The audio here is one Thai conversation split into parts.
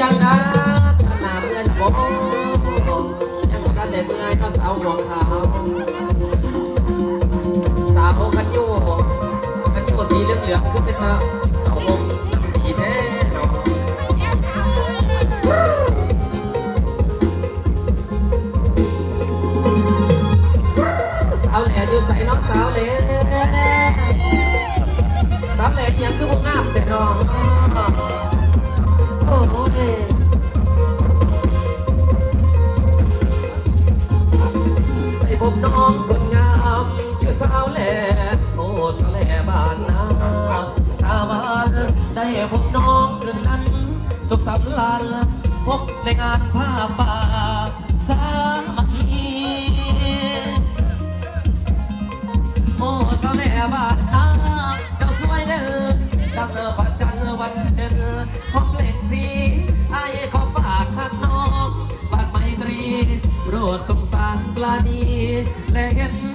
ครับหนาเมื่อยละบ่ยังบ่ทันได้เมื่อยเขาสาวหัวขาวสาวคันโยคันโยสีเหลืองๆคือเป็นตาเขาวงน้ำดีแท้เนาะสาวแหล่อยู่ใส่น้องสาวแหล่สาวแหล่อยังคือพวกงามแต่น้อง ใส่ผมน้องคนงามชื่อสาวแหล่โอ้สาวแหล่บ้านนาถ้าบานได้พบน้องคืนนั้น สุขสันต์ลานพบในงานผ้าป่าสามัคคีโอ้สาวแหล่บ้านนาเจ้าสวยเด้อดังปัจจันทร์วันเพ็ญของเล่งสีไอ้ขอฝากข้างนอกฝากไมตรีโปรดสงสารปลานี และเห็น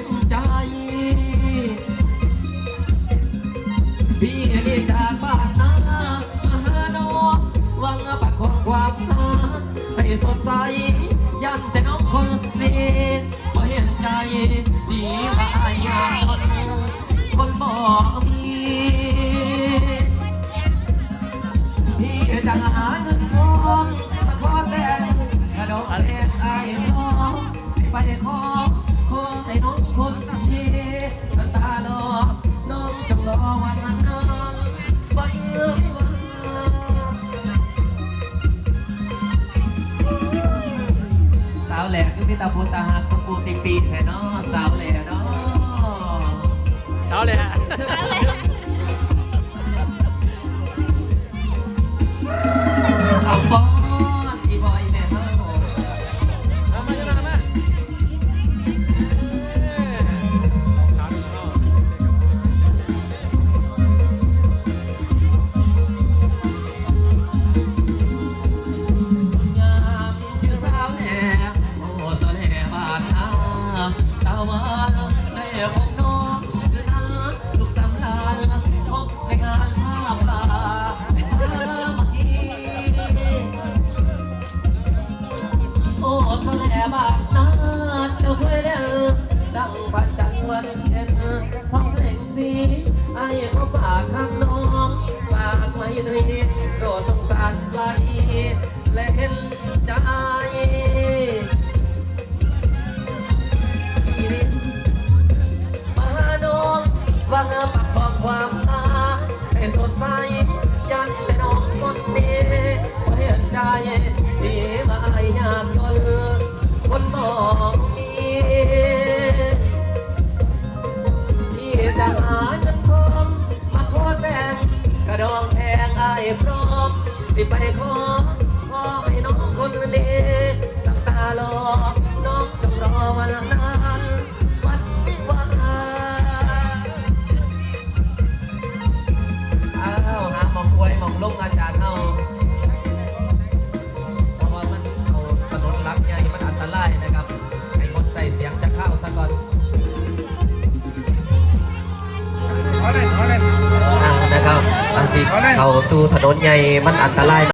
ากข้างน้องฝากไมตรีโปรดสงสารไหลและเห็นใจมาดองวางปักของความตาม ไปขอ เข้าสู่ถนนใหญ่มันอันตราย